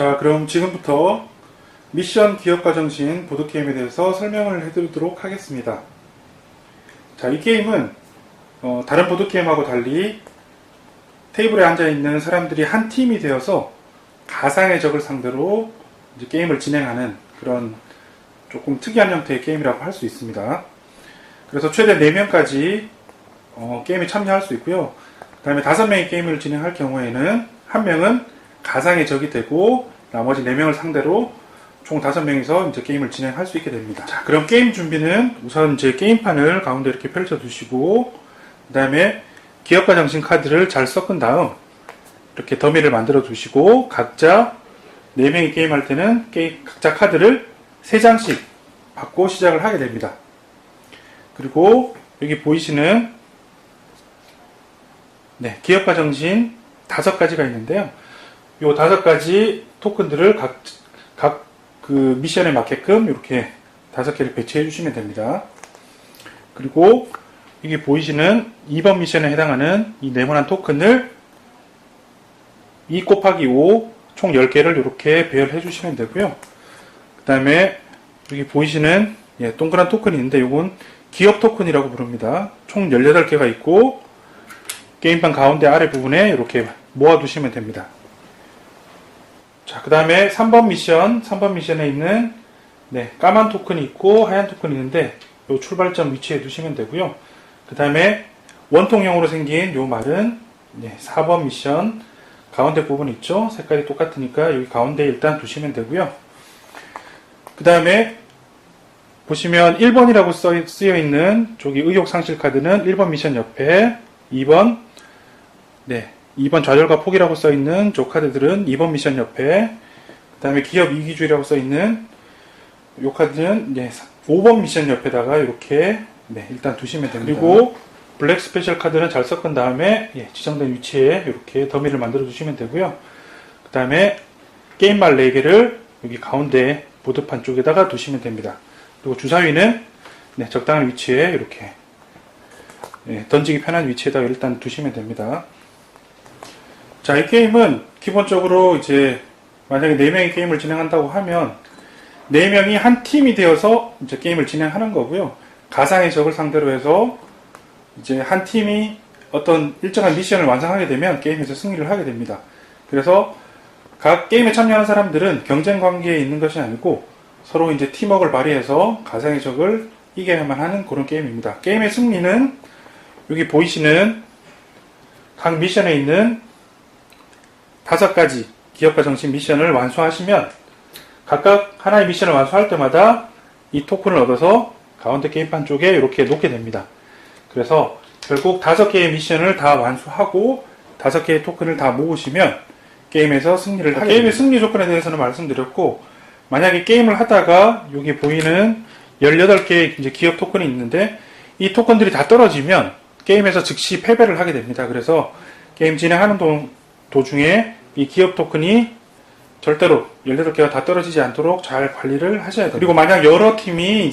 자, 그럼 지금부터 미션 기업가 정신 보드게임에 대해서 설명을 해드리도록 하겠습니다. 자, 이 게임은 어, 다른 보드게임하고 달리 테이블에 앉아있는 사람들이 한 팀이 되어서 가상의 적을 상대로 게임을 진행하는 그런 조금 특이한 형태의 게임이라고 할 수 있습니다. 그래서 최대 4명까지 어, 게임에 참여할 수 있고요. 그 다음에 5명이 게임을 진행할 경우에는 한 명은 가상의 적이 되고 나머지 4명을 상대로 총 5명이서 이제 게임을 진행할 수 있게 됩니다. 자, 그럼 게임 준비는 우선 이제 게임판을 가운데 이렇게 펼쳐 두시고 그 다음에 기업가 정신 카드를 잘 섞은 다음 이렇게 더미를 만들어 두시고 각자 4명이 게임할 때는 게임, 각자 카드를 3장씩 받고 시작을 하게 됩니다. 그리고 여기 보이시는 네, 기업가 정신 다섯 가지가 있는데요. 요 다섯 가지 토큰들을 각, 각 그 미션에 맞게끔 이렇게 다섯 개를 배치해 주시면 됩니다. 그리고 여기 보이시는 2번 미션에 해당하는 이 네모난 토큰을 2 곱하기 5 총 10개를 이렇게 배열해 주시면 되고요. 그 다음에 여기 보이시는 예, 동그란 토큰이 있는데 이건 기업 토큰이라고 부릅니다. 총 18개가 있고 게임판 가운데 아래 부분에 이렇게 모아두시면 됩니다. 자, 그 다음에 3번 미션, 3번 미션에 있는 네, 까만 토큰이 있고 하얀 토큰이 있는데 요 출발점 위치에 두시면 되고요. 그 다음에 원통형으로 생긴 요 말은 네, 4번 미션 가운데 부분 있죠? 색깔이 똑같으니까 여기 가운데 일단 두시면 되고요. 그 다음에 보시면 1번이라고 써, 쓰여 있는 저기 의욕 상실 카드는 1번 미션 옆에 2번 네 2번 좌절과 포기라고 써 있는 저 카드들은 2번 미션 옆에 그 다음에 기업 이기주의라고 써 있는 요 카드는 네 5번 미션 옆에다가 이렇게 네 일단 두시면 됩니다. 그리고 블랙 스페셜 카드는 잘 섞은 다음에 예, 지정된 위치에 이렇게 더미를 만들어 주시면 되고요. 그 다음에 게임말 4개를 여기 가운데 보드판 쪽에다가 두시면 됩니다. 그리고 주사위는 네, 적당한 위치에 이렇게 예, 던지기 편한 위치에다 일단 두시면 됩니다. 자, 이 게임은 기본적으로 이제 만약에 4명이 게임을 진행한다고 하면 4명이 한 팀이 되어서 이제 게임을 진행하는 거고요. 가상의 적을 상대로 해서 이제 한 팀이 어떤 일정한 미션을 완성하게 되면 게임에서 승리를 하게 됩니다. 그래서 각 게임에 참여하는 사람들은 경쟁 관계에 있는 것이 아니고 서로 이제 팀워크를 발휘해서 가상의 적을 이겨야만 하는 그런 게임입니다. 게임의 승리는 여기 보이시는 각 미션에 있는 다섯 가지 기업가 정신 미션을 완수하시면 각각 하나의 미션을 완수할 때마다 이 토큰을 얻어서 가운데 게임판 쪽에 이렇게 놓게 됩니다. 그래서 결국 다섯 개의 미션을 다 완수하고 다섯 개의 토큰을 다 모으시면 게임에서 승리를 하게 게임의 승리 조건에 대해서는 말씀드렸고 만약에 게임을 하다가 여기 보이는 18개의 이제 기업 토큰이 있는데 이 토큰들이 다 떨어지면 게임에서 즉시 패배를 하게 됩니다. 그래서 게임 진행하는 도, 도중에 이 기업 토큰이 절대로 18개가 다 떨어지지 않도록 잘 관리를 하셔야 돼요. 그리고 만약 여러 팀이